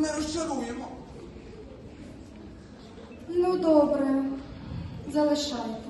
не розчаруємо. Ну, добре, залишайте.